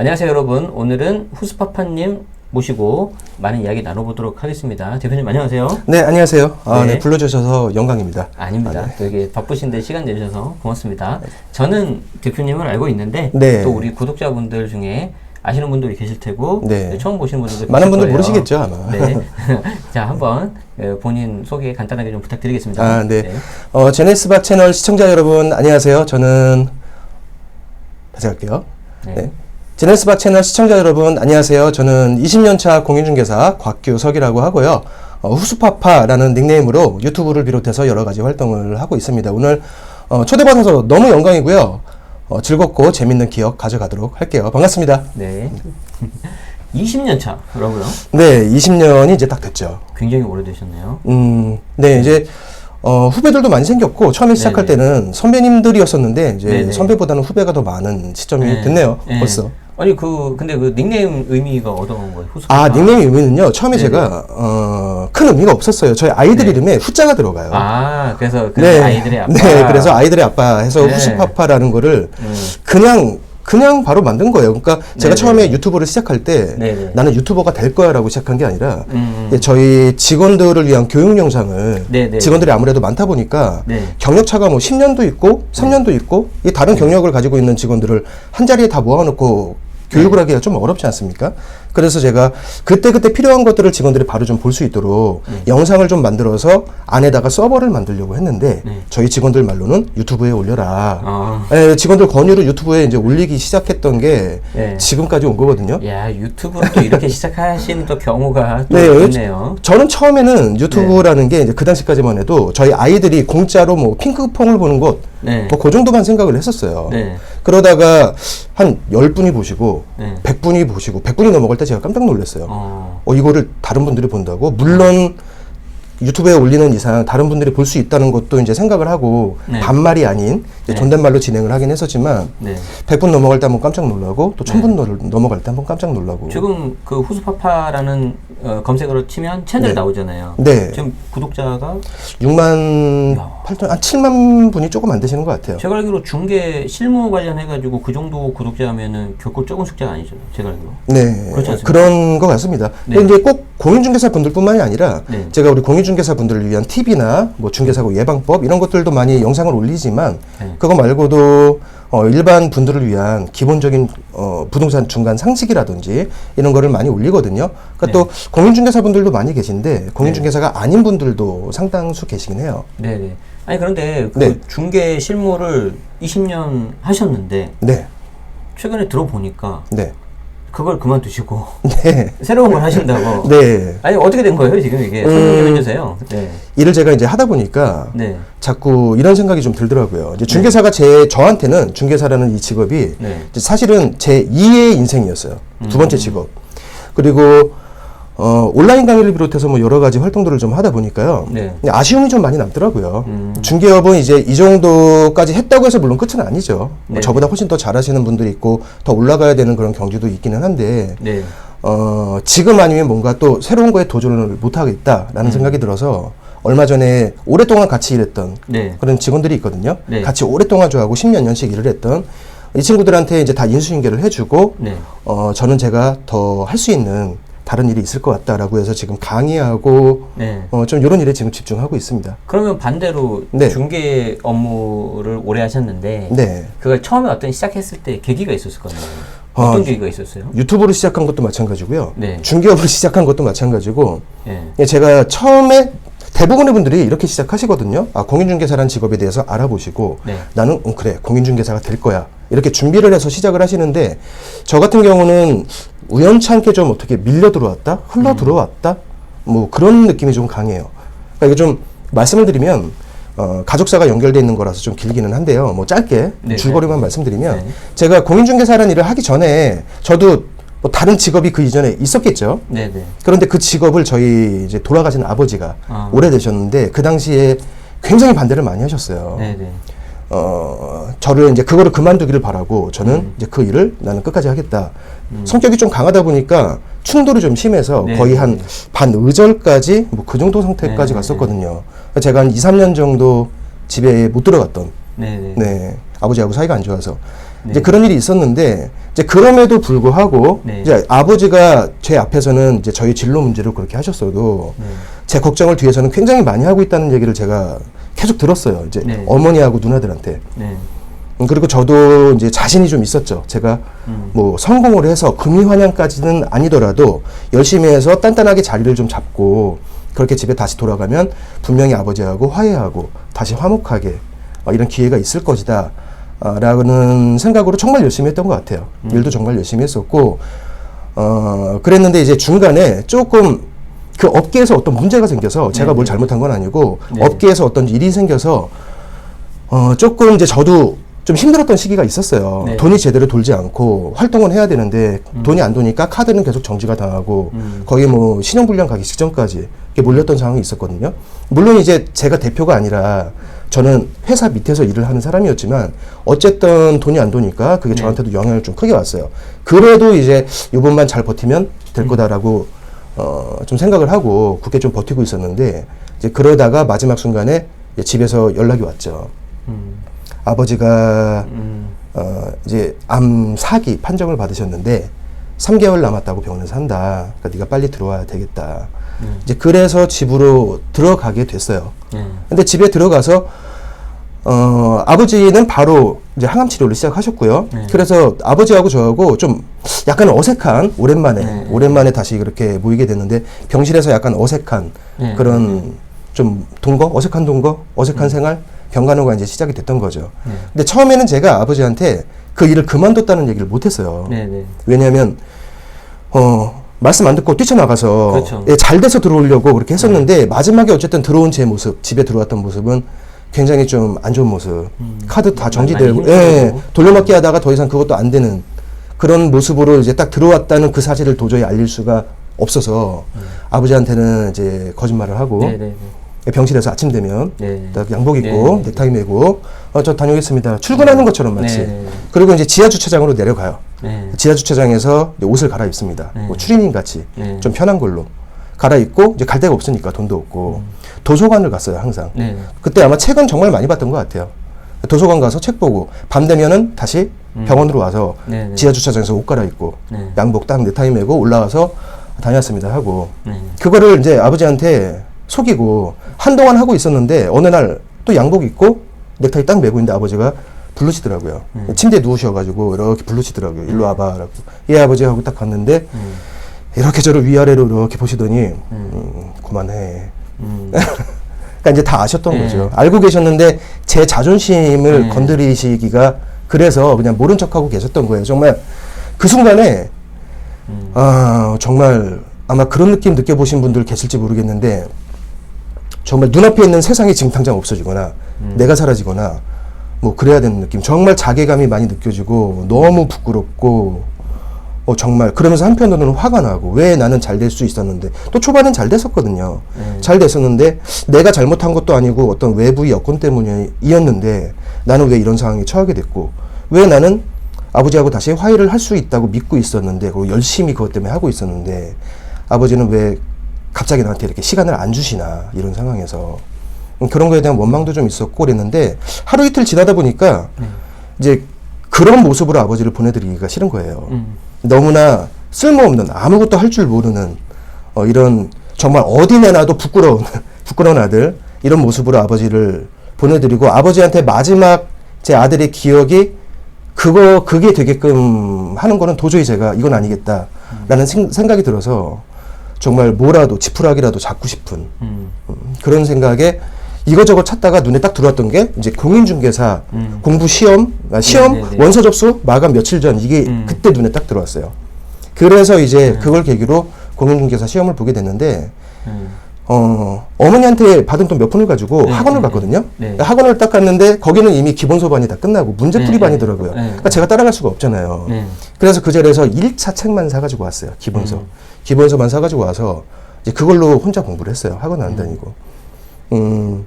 안녕하세요 여러분 오늘은 후스파파님 모시고 많은 이야기 나눠보도록 하겠습니다 대표님 안녕하세요 네, 안녕하세요. 아, 네. 네. 불러주셔서 영광입니다. 아닙니다 되게 바쁘신데 시간 내주셔서 고맙습니다 저는 대표님을 알고 있는데 네. 또 우리 구독자분들 중에 아시는 분들이 계실 테고 네. 처음 보시는 분들도 많은 분들 거예요. 모르시겠죠, 아마. 네. 자 한번 어, 본인 소개 간단하게 좀 부탁드리겠습니다 아, 네. 어, 제네스바 채널 시청자 여러분, 안녕하세요. 저는, 다시 할게요. 네. 네. 제네스바 채널 시청자 여러분, 안녕하세요. 저는 20년차 공인중개사 곽규석이라고 하고요. 어, 후수파파라는 닉네임으로 유튜브를 비롯해서 여러 가지 활동을 하고 있습니다. 오늘 어, 초대받아서 너무 영광이고요. 어, 즐겁고 재밌는 기억 가져가도록 할게요. 반갑습니다. 네. 20년 차라고요? 네, 20년이 이제 딱 됐죠. 굉장히 오래되셨네요. 음, 네, 이제, 어, 후배들도 많이 생겼고, 처음에 시작할 네네. 때는 선배님들이었었는데, 이제 네네. 선배보다는 후배가 더 많은 시점이 네. 됐네요, 네. 벌써. 아니 그 근데 그 닉네임 의미가 어떤 거예요? 후스파. 아, 닉네임 의미는요, 처음에 네네. 제가, 어, 큰 의미가 없었어요. 저희 아이들 네. 이름에 후자가 들어가요. 아 그래서 그 네. 아이들의 아빠. 네, 그래서 아이들의 아빠 해서 네. 후시파파라는 거를 음. 그냥 그냥 바로 만든 거예요. 그러니까 제가 네네. 처음에 유튜브를 시작할 때 네네. 나는 유튜버가 될 거야라고 시작한 게 아니라 음. 예, 저희 직원들을 위한 교육 영상을 네네. 직원들이 아무래도 많다 보니까 네. 경력 차가 뭐 10년도 있고 3년도 있고 이 다른 경력을 가지고 있는 직원들을 한 자리에 다 모아놓고 교육을 네. 하기가 좀 어렵지 않습니까? 그래서 제가 그때그때 필요한 것들을 직원들이 바로 좀 볼 수 있도록 영상을 좀 만들어서 안에다가 서버를 만들려고 했는데 네. 저희 직원들 말로는 유튜브에 올려라. 아. 예, 직원들 권유로 유튜브에 이제 올리기 시작했던 게 네. 지금까지 온 거거든요. 야 유튜브를 또 이렇게 시작하신 또 경우가 또 네, 있네요. 저는 처음에는 유튜브라는 게 이제 그 당시까지만 해도 저희 아이들이 공짜로 뭐 핑크퐁을 보는 곳, 네. 뭐그 정도만 생각을 했었어요. 네. 그러다가 한 10분이 보시고, 네. 100분이 보시고, 100분이 넘어갈 때 제가 깜짝 놀랐어요. 어. 어, 이거를 다른 분들이 본다고? 물론 유튜브에 올리는 이상 다른 분들이 볼 수 있다는 것도 이제 생각을 하고 네. 반말이 아닌 이제 네. 존댓말로 진행을 하긴 했었지만 네. 100분 넘어갈 때 한번 깜짝 놀라고 또 1000분 넘어갈 때 한번 깜짝 놀라고 지금 그 후스파파라는 어, 검색어로 치면 채널 네. 나오잖아요. 네. 지금 구독자가 6만 야. 8천 한 7만 분이 조금 안 되시는 것 같아요. 제가 알기로 중개 실무 관련해 가지고 그 정도 구독자면은 결코 적은 숫자가 아니죠. 제가 알기로. 네, 그렇지 않습니까? 그런 것 같습니다. 네. 근데 이제 꼭 공인중개사 분들뿐만이 아니라 네. 제가 우리 공인중 개사 분들을 위한 팁이나 뭐 중개사고 예방법 이런 것들도 많이 영상을 올리지만 네. 그거 말고도 어, 일반 분들을 위한 기본적인 어, 부동산 중간 상식이라든지 이런 거를 많이 올리거든요. 그러니까 네. 또 공인중개사 분들도 많이 계신데 공인중개사가 아닌 분들도 상당수 계시긴 해요. 네 네. 아니 그런데 그 네. 중개 실무를 20년 하셨는데 네, 최근에 들어보니까 네, 그걸 그만두시고 네, 새로운 걸 하신다고. 네. 아니 어떻게 된 거예요 지금 이게 설명 좀 해주세요. 네. 일을 제가 이제 하다 보니까 네. 자꾸 이런 생각이 좀 들더라고요. 이제 중개사가 제 저한테는 중개사라는 이 직업이 네. 이제 사실은 제 2의 인생이었어요. 두 번째 직업. 그리고 어, 온라인 강의를 비롯해서 뭐 여러 가지 활동들을 좀 하다 보니까요. 네. 아쉬움이 좀 많이 남더라고요. 음. 중개업은 이제 이 정도까지 했다고 해서 물론 끝은 아니죠. 뭐 네. 저보다 훨씬 더 잘하시는 분들이 있고 더 올라가야 되는 그런 경주도 있기는 한데 네. 어, 지금 아니면 뭔가 또 새로운 거에 도전을 못 하겠다라는 음. 생각이 들어서 얼마 전에 오랫동안 같이 일했던 네. 그런 직원들이 있거든요. 네. 같이 오랫동안 저하고 십몇 년씩 일을 했던 이 친구들한테 이제 다 인수인계를 해주고 네. 어, 저는 제가 더 할 수 있는 다른 일이 있을 것 같다라고 해서 지금 강의하고 네. 어, 좀 이런 일에 지금 집중하고 있습니다. 그러면 반대로 네. 중개 업무를 오래 하셨는데 네. 그걸 처음에 어떤 시작했을 때 계기가 있었을 거예요. 어, 어떤 계기가 있었어요? 유튜브를 시작한 것도 마찬가지고요. 네. 중개업을 시작한 것도 마찬가지고 예. 예, 제가 처음에 대부분의 분들이 이렇게 시작하시거든요. 아, 공인중개사라는 직업에 대해서 알아보시고 네. 나는 음, 그래 공인중개사가 될 거야 이렇게 준비를 해서 시작을 하시는데 저 같은 경우는 우연찮게 좀 어떻게 밀려 들어왔다, 흘러 들어왔다, 뭐 그런 느낌이 좀 강해요. 그러니까 이게 좀 말씀을 드리면 어, 가족사가 연결돼 있는 거라서 좀 길기는 한데요. 뭐 짧게 네. 줄거리만 말씀드리면 네. 제가 공인중개사라는 일을 하기 전에 저도 뭐 다른 직업이 그 이전에 있었겠죠. 네네. 그런데 그 직업을 저희 이제 돌아가신 아버지가 아. 오래되셨는데 그 당시에 굉장히 반대를 많이 하셨어요. 네네. 어, 저를 이제 그거를 그만두기를 바라고 저는 음. 이제 그 일을 나는 끝까지 하겠다. 성격이 좀 강하다 보니까 충돌이 좀 심해서 네, 거의 네, 한 네. 반의절까지 뭐 그 정도 상태까지 네, 갔었거든요. 제가 한 2, 3년 정도 집에 못 들어갔던 네네. 네. 아버지하고 사이가 안 좋아서. 네. 이제 그런 일이 있었는데, 이제 그럼에도 불구하고 네. 이제 아버지가 제 앞에서는 이제 저희 진로 문제를 그렇게 하셨어도 네. 제 걱정을 뒤에서는 굉장히 많이 하고 있다는 얘기를 제가 계속 들었어요. 이제 네. 어머니하고 누나들한테. 네. 음, 그리고 저도 이제 자신이 좀 있었죠. 제가 음. 뭐 성공을 해서 금이 환영까지는 아니더라도 열심히 해서 단단하게 자리를 좀 잡고 그렇게 집에 다시 돌아가면 분명히 아버지하고 화해하고 다시 화목하게 어, 이런 기회가 있을 것이다. 아, 라는 생각으로 정말 열심히 했던 것 같아요. 음. 일도 정말 열심히 했었고, 어, 그랬는데 이제 중간에 조금 그 업계에서 어떤 문제가 생겨서 제가 네, 뭘 네. 잘못한 건 아니고 네. 업계에서 어떤 일이 생겨서 어, 조금 이제 저도 좀 힘들었던 시기가 있었어요. 네. 돈이 제대로 돌지 않고 활동은 해야 되는데 돈이 안 도니까 카드는 계속 정지가 당하고 음. 거의 뭐 신용불량 가기 직전까지 이렇게 몰렸던 상황이 있었거든요. 물론 이제 제가 대표가 아니라 저는 회사 밑에서 일을 하는 사람이었지만 어쨌든 돈이 안 도니까 그게 네. 저한테도 영향을 좀 크게 왔어요. 그래도 이제 이번만 잘 버티면 될 거다라고 어, 좀 생각을 하고 굳게 좀 버티고 있었는데 이제 그러다가 마지막 순간에 집에서 연락이 왔죠. 음. 아버지가 음. 어, 이제 암 사기 판정을 받으셨는데 3개월 남았다고 병원에서 한다. 그러니까 네가 빨리 들어와야 되겠다. 음. 이제 그래서 집으로 들어가게 됐어요. 네. 근데 집에 들어가서 어, 아버지는 바로 이제 항암 치료를 시작하셨고요. 네. 그래서 아버지하고 저하고 좀 약간 어색한 오랜만에 네. 오랜만에 다시 그렇게 모이게 됐는데 병실에서 약간 어색한 네. 그런 좀 동거 어색한 동거 어색한 생활 병간호가 이제 시작이 됐던 거죠. 네. 근데 처음에는 제가 아버지한테 그 일을 그만뒀다는 얘기를 못했어요. 네. 네. 왜냐하면 어 말씀 안 듣고 뛰쳐나가서 그렇죠. 예, 잘 돼서 들어오려고 그렇게 했었는데 마지막에 어쨌든 들어온 제 모습 집에 들어왔던 모습은 굉장히 좀 안 좋은 모습 카드 다 많이 정지되고 힘들고. 예, 돌려막기 하다가 더 이상 그것도 안 되는 그런 모습으로 이제 딱 들어왔다는 그 사실을 도저히 알릴 수가 없어서 아버지한테는 이제 거짓말을 하고 네. 네. 병실에서 아침 되면 네. 딱 양복 입고 네. 넥타이 메고 어, 저 다녀오겠습니다 출근하는 것처럼 마치 네, 네, 네. 그리고 이제 지하 주차장으로 내려가요 네. 지하 주차장에서 옷을 갈아입습니다. 네. 뭐 추리닝 같이 네. 좀 편한 걸로 갈아입고 이제 갈 데가 없으니까 돈도 없고 도서관을 갔어요 항상. 네. 그때 아마 책은 정말 많이 봤던 것 같아요. 도서관 가서 책 보고 밤 되면은 다시 병원으로 와서 네, 네. 지하 주차장에서 옷 갈아입고 네. 양복 딱 넥타이 메고 올라와서 다녔습니다 하고 네. 그거를 이제 아버지한테 속이고 한동안 하고 있었는데 어느 날 또 양복 입고 넥타이 딱 메고 있는데 아버지가 부르시더라고요. 침대에 누우셔가지고 이렇게 부르시더라고요. 일로 와봐라고. 예 아버지 하고 딱 갔는데 음. 이렇게 저를 위아래로 이렇게 보시더니 음, 그만해. 음. 그러니까 이제 다 아셨던 네. 거죠. 알고 계셨는데 제 자존심을 네. 건드리시기가 그래서 그냥 모른 척하고 계셨던 거예요. 정말 그 순간에 음. 아 정말 아마 그런 느낌 느껴보신 분들 계실지 모르겠는데 정말 눈앞에 있는 세상이 지금 당장 없어지거나 음. 내가 사라지거나 뭐 그래야 되는 느낌 정말 자괴감이 많이 느껴지고 너무 부끄럽고 어 정말 그러면서 한편으로는 화가 나고 왜 나는 잘 될 수 있었는데 또 초반엔 잘 됐었거든요 네. 잘 됐었는데 내가 잘못한 것도 아니고 어떤 외부의 여건 때문이었는데 나는 왜 이런 상황에 처하게 됐고 왜 나는 아버지하고 다시 화해를 할 수 있다고 믿고 있었는데 그리고 열심히 그것 때문에 하고 있었는데 아버지는 왜 갑자기 나한테 이렇게 시간을 안 주시나 이런 상황에서 음, 그런 거에 대한 원망도 좀 있었고 그랬는데 하루 이틀 지나다 보니까 이제 그런 모습으로 아버지를 보내드리기가 싫은 거예요. 음. 너무나 쓸모없는 아무것도 할 줄 모르는 어, 이런 정말 어디 내놔도 부끄러운 부끄러운 아들 이런 모습으로 아버지를 보내드리고 아버지한테 마지막 제 아들의 기억이 그거 그게 되게끔 하는 거는 도저히 제가 이건 아니겠다라는 생, 생각이 들어서 정말 뭐라도 지푸라기라도 잡고 싶은 음. 음, 그런 생각에 이거저거 찾다가 눈에 딱 들어왔던 게 이제 공인중개사 음. 공부 시험 아, 시험 네, 네, 네. 원서 접수 마감 며칠 전 이게 음. 그때 눈에 딱 들어왔어요. 그래서 이제 그걸 계기로 공인중개사 시험을 보게 됐는데 음. 어, 어머니한테 받은 돈 몇 푼을 가지고 네, 학원을 네, 갔거든요. 네. 학원을 딱 갔는데 거기는 이미 기본 소반이 다 끝나고 문제풀이 네, 반이더라고요. 네. 그러니까 제가 따라갈 수가 없잖아요. 네. 그래서 그 자리에서 1차 책만 사가지고 왔어요. 기본서. 음. 기본서만 사가지고 와서 이제 그걸로 혼자 공부를 했어요. 학원 안 다니고. 음,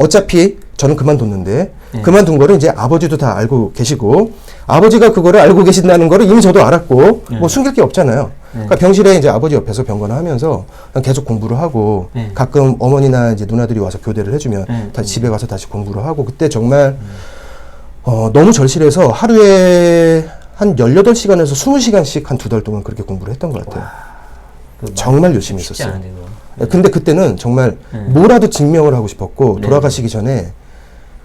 어차피 저는 그만뒀는데 네. 그만둔 거를 이제 아버지도 다 알고 계시고 아버지가 그거를 알고 계신다는 거를 이미 저도 알았고 네. 뭐 숨길 게 없잖아요. 그러니까 병실에 이제 아버지 옆에서 병건하면서 그냥 계속 공부를 하고 네. 가끔 어머니나 이제 누나들이 와서 교대를 해주면 네. 다시 집에 가서 다시 공부를 하고 그때 정말 어, 너무 절실해서 하루에 한 18시간에서 20시간씩 한 두 달 동안 그렇게 공부를 했던 것 같아요. 그 정말 열심히 했었어요. 예, 근데 그때는 정말 네. 뭐라도 증명을 하고 싶었고 네. 돌아가시기 전에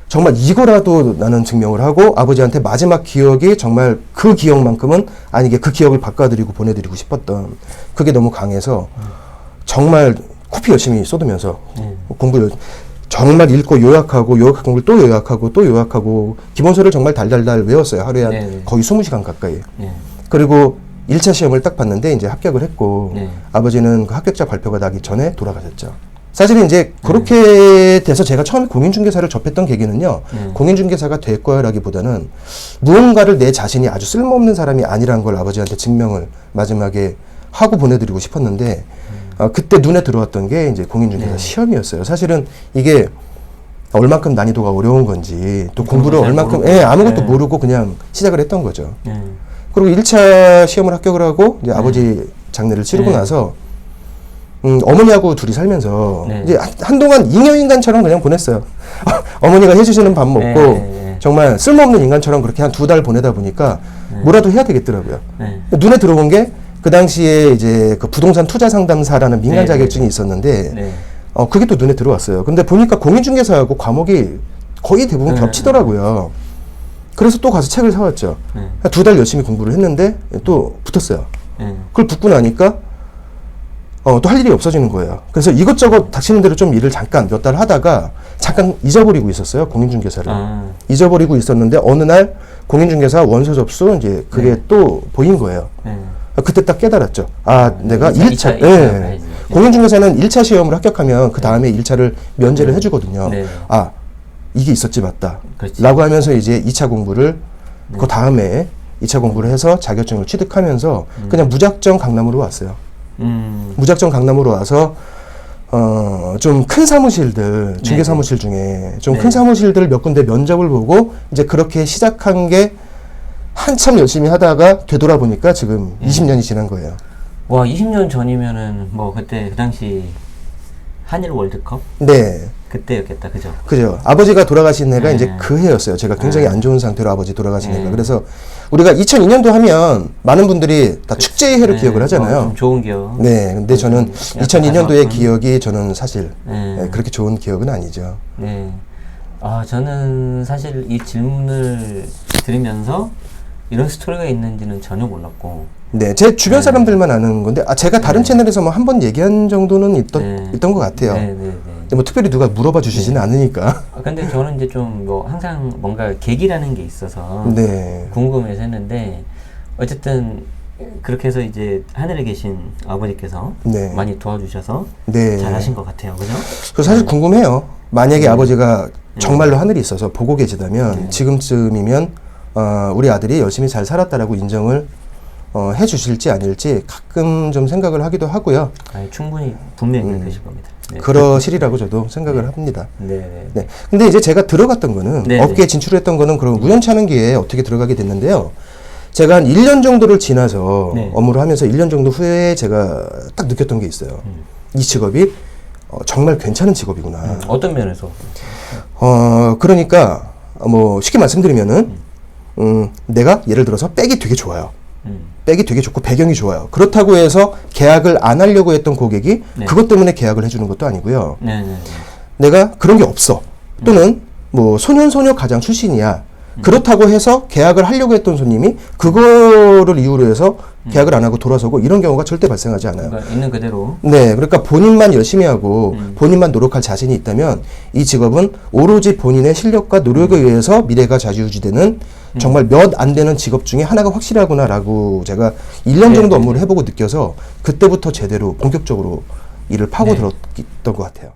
정말 이거라도 나는 증명을 하고 아버지한테 마지막 기억이 정말 그 기억만큼은 아니게 그 기억을 바꿔드리고 보내드리고 싶었던 그게 너무 강해서 정말 코피 열심히 쏟으면서 네. 공부를 정말 읽고 요약하고 요약한 공부를 또 요약하고 또 요약하고 기본서를 정말 달달달 외웠어요 하루에 한 네, 네. 거의 20시간 가까이 네. 그리고 1차 시험을 딱 봤는데 이제 합격을 했고 네. 아버지는 그 합격자 발표가 나기 전에 돌아가셨죠. 사실은 이제 그렇게 돼서 제가 처음에 공인중개사를 접했던 계기는요. 네. 공인중개사가 될 거라기보다는 무언가를 내 자신이 아주 쓸모없는 사람이 아니란 걸 아버지한테 증명을 마지막에 하고 보내드리고 싶었는데 어, 그때 눈에 들어왔던 게 이제 공인중개사 네. 시험이었어요. 사실은 이게 얼만큼 난이도가 어려운 건지 또 공부를 잘 얼만큼 모르고. 예, 아무것도 네. 모르고 그냥 시작을 했던 거죠. 네. 그리고 1차 시험을 합격을 하고 이제 아버지 장례를 치르고 네. 나서 음, 어머니하고 둘이 살면서 네. 이제 한, 한동안 잉여인간처럼 그냥 보냈어요. 어머니가 해주시는 밥 먹고 네, 네, 네. 정말 쓸모없는 인간처럼 그렇게 한 두 달 보내다 보니까 뭐라도 해야 되겠더라고요. 네. 눈에 들어온 게 그 당시에 이제 그 부동산 투자 상담사라는 민간 네, 자격증이 있었는데 네. 어 그게 또 눈에 들어왔어요. 근데 보니까 공인중개사하고 과목이 거의 대부분 네. 겹치더라고요. 그래서 또 가서 책을 사왔죠. 네. 두달 열심히 공부를 했는데 또 붙었어요. 네. 그걸 붙고 나니까 어, 또 할 일이 없어지는 거예요. 그래서 이것저것 닥치는 대로 좀 일을 잠깐 몇 달 하다가 잠깐 잊어버리고 있었어요. 공인중개사를. 아, 잊어버리고 있었는데 어느 날 공인중개사 원서 접수 이제 그게 네. 또 보인 거예요. 네. 그때 딱 깨달았죠. 아, 내가 이차, 1차, 이차, 예. 이차 가야지. 공인중개사는 1차 시험을 합격하면 그 다음에 1차를 면제를 해주거든요. 네. 아, 이게 있었지, 맞다. 그렇지. 라고 하면서 이제 2차 공부를 그 다음에 2차 공부를 해서 자격증을 취득하면서 그냥 무작정 강남으로 왔어요. 음. 무작정 강남으로 와서 어, 좀 큰 사무실들, 중개 네. 사무실 중에 좀 네. 큰 사무실들 몇 군데 면접을 보고 이제 그렇게 시작한 게 한참 열심히 하다가 되돌아보니까 지금 음. 20년이 지난 거예요. 와, 20년 전이면은 뭐 그때 그 당시 한일 월드컵 네. 그때였겠다. 그죠? 그죠. 아버지가 돌아가신 해가 네. 이제 그 해였어요. 제가 굉장히 네. 안 좋은 상태로 아버지 돌아가신 네. 해가. 그래서 우리가 2002년도 하면 많은 분들이 다 축제의 해로 네, 기억을 하잖아요. 어, 좀 좋은 기억. 네. 근데 저는 약간 2002년도의 가슴 기억이 저는 사실 그렇게 좋은 기억은 아니죠. 네. 아, 저는 사실 이 질문을 들으면서 이런 스토리가 있는지는 전혀 몰랐고. 네, 제 주변 사람들만 아는 건데, 아, 제가 다른 채널에서 뭐 한 번 얘기한 정도는 있던, 네. 있던 것 같아요. 네, 네, 네. 근데 뭐 특별히 누가 물어봐 주시지는 않으니까. 아, 근데 저는 이제 좀 뭐 항상 뭔가 계기라는 게 있어서 네. 궁금해서 했는데 어쨌든 그렇게 해서 이제 하늘에 계신 아버지께서 네. 많이 도와주셔서 네. 잘하신 것 같아요, 그죠? 그 사실 궁금해요. 만약에 네. 아버지가 정말로 하늘이 있어서 보고 계시다면 지금쯤이면 어, 우리 아들이 열심히 잘 살았다라고 인정을 어, 해주실지 아닐지 가끔 좀 생각을 하기도 하고요. 아, 충분히 분명히 그러실 겁니다. 네. 음. 그러시리라고 저도 생각을 합니다. 네, 네. 네. 근데 이제 제가 들어갔던 거는 네, 업계에 네. 진출했던 거는 그런 우연치 않은 기회에 어떻게 들어가게 됐는데요. 제가 한 1년 정도를 지나서 네. 업무를 하면서 1년 정도 후에 제가 딱 느꼈던 게 있어요. 이 직업이 어, 정말 괜찮은 직업이구나. 음, 어떤 면에서? 어, 그러니까 뭐 쉽게 말씀드리면은 음, 내가 예를 들어서 백이 되게 좋아요. 음. 백이 되게 좋고 배경이 좋아요. 그렇다고 해서 계약을 안 하려고 했던 고객이 네. 그것 때문에 계약을 해주는 것도 아니고요. 네, 네, 네. 내가 그런 게 없어. 또는 뭐 소년 소녀 가장 출신이야. 그렇다고 해서 계약을 하려고 했던 손님이 그거를 이유로 해서 계약을 안 하고 돌아서고 이런 경우가 절대 발생하지 않아요. 그러니까 있는 그대로. 네, 그러니까 본인만 열심히 하고 음. 본인만 노력할 자신이 있다면 이 직업은 오로지 본인의 실력과 노력에 음. 의해서 미래가 좌지우지되는 정말 몇 안 되는 직업 중에 하나가 확실하구나라고 제가 1년 네, 정도 네, 업무를 해보고 느껴서 그때부터 제대로 본격적으로 일을 파고 네. 들었던 것 같아요.